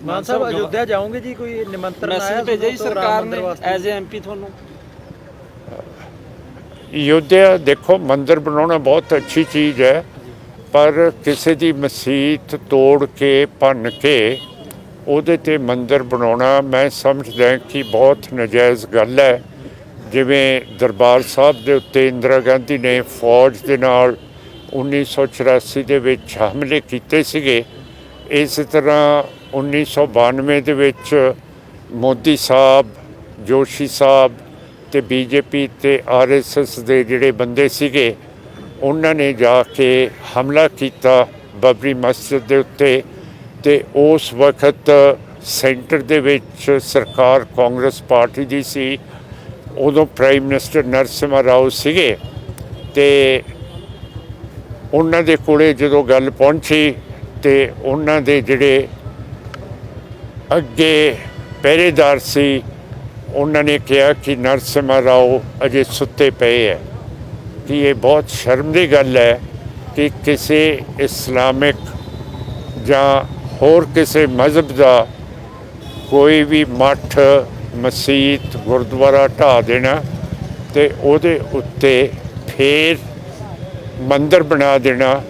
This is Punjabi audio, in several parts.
ਮਾਨ ਸਾਹਿਬ ਅਯੁੱਧਿਆ ਜਾਓਗੇ ਜੀ ਕੋਈ ਨਿਮੰਤਰਣ ਆਇਆ ਮੈਸੇਜ ਭੇਜਿਆ ਜੀ ਸਰਕਾਰ ਨੇ? ਐਜ਼ ਏ ਐਮਪੀ ਤੁਹਾਨੂੰ ਯੋਧਿਆ ਦੇਖੋ ਮੰਦਿਰ ਬਣਾਉਣਾ ਬਹੁਤ ਅੱਛੀ ਚੀਜ਼ ਹੈ ਪਰ ਕਿਸੇ ਦੀ ਮਸਜਿਦ ਤੋੜ ਕੇ ਭੰਨ ਕੇ ਉਹਦੇ ਤੇ ਮੰਦਿਰ ਬਣਾਉਣਾ ਮੈਂ ਸਮਝਦਾ ਕਿ ਬਹੁਤ ਨਜਾਇਜ਼ ਗੱਲ ਹੈ ਜਿਵੇਂ ਦਰਬਾਰ ਸਾਹਿਬ ਦੇ ਉੱਤੇ ਇੰਦਰਾ ਗਾਂਧੀ ਨੇ ਫੌਜ ਦੇ ਨਾਲ 1984 ਦੇ ਵਿੱਚ ਹਮਲੇ ਕੀਤੇ ਸੀਗੇ ਇਸੇ ਤਰ੍ਹਾਂ 1992 ਦੇ ਵਿੱਚ ਮੋਦੀ ਸਾਹਿਬ, ਜੋਸ਼ੀ ਸਾਹਿਬ ਤੇ ਬੀਜੇਪੀ ਤੇ ਆਰਐਸਐਸ ਦੇ ਜਿਹੜੇ ਬੰਦੇ ਸੀਗੇ, ਉਹਨਾਂ ਨੇ ਜਾ ਕੇ ਹਮਲਾ ਕੀਤਾ ਬਬਰੀ ਮਸਜਿਦ ਦੇ ਉੱਤੇ ਤੇ ਉਸ ਵਕਤ ਸੈਂਟਰ ਦੇ ਵਿੱਚ ਸਰਕਾਰ ਕਾਂਗਰਸ ਪਾਰਟੀ ਦੀ ਸੀ, ਉਦੋਂ ਪ੍ਰਾਈਮ ਮਿਨਿਸਟਰ ਨਰਸਿਮਹਾ ਰਾਓ ਸੀਗੇ ਤੇ ਉਹਨਾਂ ਦੇ ਕੋਲੇ ਜਦੋਂ ਗੱਲ ਪਹੁੰਚੀ ਤੇ ਉਹਨਾਂ ਦੇ ਜਿਹੜੇ ਅੱਗੇ ਪਹਿਰੇਦਾਰ ਸੀ, ਉਹਨਾਂ ਨੇ ਕਿਹਾ ਕਿ ਨਰਸਿਮਾ ਰਾਓ ਅਜੇ ਸੁੱਤੇ ਪਏ ਹੈ ਕਿ ਇਹ ਬਹੁਤ ਸ਼ਰਮ ਦੀ ਗੱਲ ਹੈ ਕਿ ਕਿਸੇ ਇਸਲਾਮਿਕ ਜਾਂ ਹੋਰ ਕਿਸੇ ਮਜ਼ਹਬ ਦਾ ਕੋਈ ਵੀ ਮੱਠ ਮਸਜਿਦ, ਗੁਰਦੁਆਰਾ ਢਾ ਦੇਣਾ ਤੇ ਉਹਦੇ ਉੱਤੇ ਫੇਰ ਮੰਦਰ ਬਣਾ ਦੇਣਾ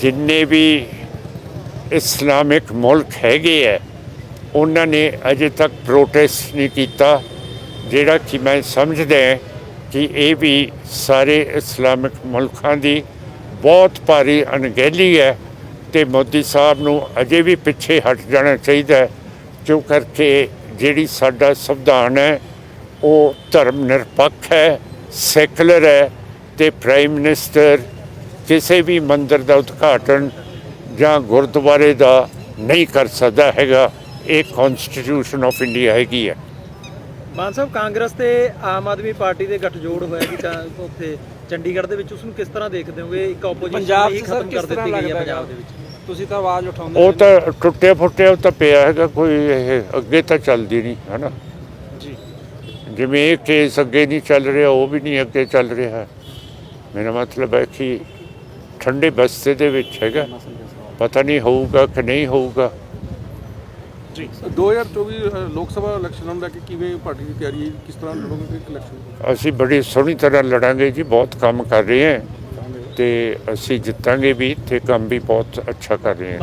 ਜਿੰਨੇ ਵੀ ਇਸਲਾਮਿਕ ਮੁਲਕ ਹੈਗੇ ਹੈ ਉਹਨਾਂ ਨੇ ਅਜੇ ਤੱਕ ਪ੍ਰੋਟੈਸਟ ਨਹੀਂ ਕੀਤਾ, ਜਿਹੜਾ ਕਿ ਮੈਂ ਸਮਝਦਾ ਕਿ ਇਹ ਵੀ ਸਾਰੇ ਇਸਲਾਮਿਕ ਮੁਲਕਾਂ ਦੀ ਬਹੁਤ ਭਾਰੀ ਅਣਗਹਿਲੀ ਹੈ ਤੇ ਮੋਦੀ ਸਾਹਿਬ ਨੂੰ ਅਜੇ ਵੀ ਪਿੱਛੇ ਹਟ ਜਾਣਾ ਚਾਹੀਦਾ ਹੈ, ਕਿਉਂ ਕਰਕੇ ਜਿਹੜੀ ਸਾਡਾ ਸੰਵਿਧਾਨ ਹੈ, ਉਹ ਧਰਮ ਨਿਰਪੱਖ ਹੈ ਸੈਕੂਲਰ ਹੈ ਤੇ ਪ੍ਰਾਈਮ ਮਿਨਿਸਟਰ ਕਿਸੇ ਵੀ ਮੰਦਰ ਦਾ ਉਦਘਾਟਨ ਜਾਂ ਗੁਰਦੁਆਰੇ ਦਾ ਨਹੀਂ ਕਰ ਸਕਦਾ ਹੈਗਾ। ਇਹ ਕਨਸਟੀਟਿਊਸ਼ਨ ਆਫ ਇੰਡੀਆ ਹੈਗੀ ਹੈ। ਮਾਨ ਸਾਹਿਬ ਕਾਂਗਰਸ ਤੇ ਆਮ ਆਦਮੀ ਪਾਰਟੀ ਦੇ ਗੱਠਜੋੜ ਹੋਇਆ ਕਿ ਤਾਂ ਉੱਥੇ ਚੰਡੀਗੜ੍ਹ ਦੇ ਵਿੱਚ ਉਸ ਨੂੰ ਕਿਸ ਤਰ੍ਹਾਂ ਦੇਖਦੇ ਹੋਗੇ? ਇੱਕ ਆਪੋਜੀਸ਼ਨ ਪੰਜਾਬ ਹੀ ਖਤਮ ਕਰ ਦਿੱਤੀ ਗਈ ਹੈ ਪੰਜਾਬ? ਦੇ ਵਿੱਚ? ਤੁਸੀਂ ਤਾਂ ਆਵਾਜ਼ ਉਠਾਉਂਦੇ ਉਹ ਤਾਂ ਟੁੱਟੇ ਫੁੱਟੇ ਉਹ ਤਾਂ ਪਿਆ ਹੈਗਾ ਕੋਈ ਇਹ ਅੱਗੇ ਤਾਂ ਚੱਲਦੀ ਨਹੀਂ ਹਨਾ? ਜੀ। ਜਿਵੇਂ ਇਹ ਕੇਸ ਅੱਗੇ ਨਹੀਂ ਚੱਲ ਰਿਹਾ ਉਹ ਵੀ ਨਹੀਂ ਅੱਗੇ ਚੱਲ ਰਿਹਾ। ਮੇਰਾ ਮਤਲਬ ਹੈ ਕਿ ਠੰਡੇ ਬਸਤੇ ਦੇ ਵਿੱਚ ਹੈਗਾ। ਪਤਾ ਨਹੀਂ ਹੋਊਗਾ ਕਿ ਨਹੀਂ ਹੋਊਗਾ। 2024 ਅ, ਲੋਕ ਸਭਾ ਇਲੈਕਸ਼ਨਾਂ ਨੂੰ ਲੈ ਕੇ ਕਿਵੇਂ ਪਾਰਟੀ ਦੀ ਤਿਆਰੀ ਹੈ? ਕਿਸ ਤਰ੍ਹਾਂ ਲੜੋਗੇ ਕਿ ਇਲੈਕਸ਼ਨ ਅਸੀਂ ਬੜੀ ਸੋਹਣੀ ਤਰ੍ਹਾਂ ਲੜਾਂਗੇ ਜੀ ਬਹੁਤ ਕੰਮ ਕਰ ਰਹੇ ਹਾਂ ਤੇ ਅਸੀਂ ਜਿੱਤਾਂਗੇ ਵੀ ਤੇ ਕੰਮ ਵੀ ਬਹੁਤ ਅੱਛਾ ਕਰ ਰਹੇ ਹਾਂ।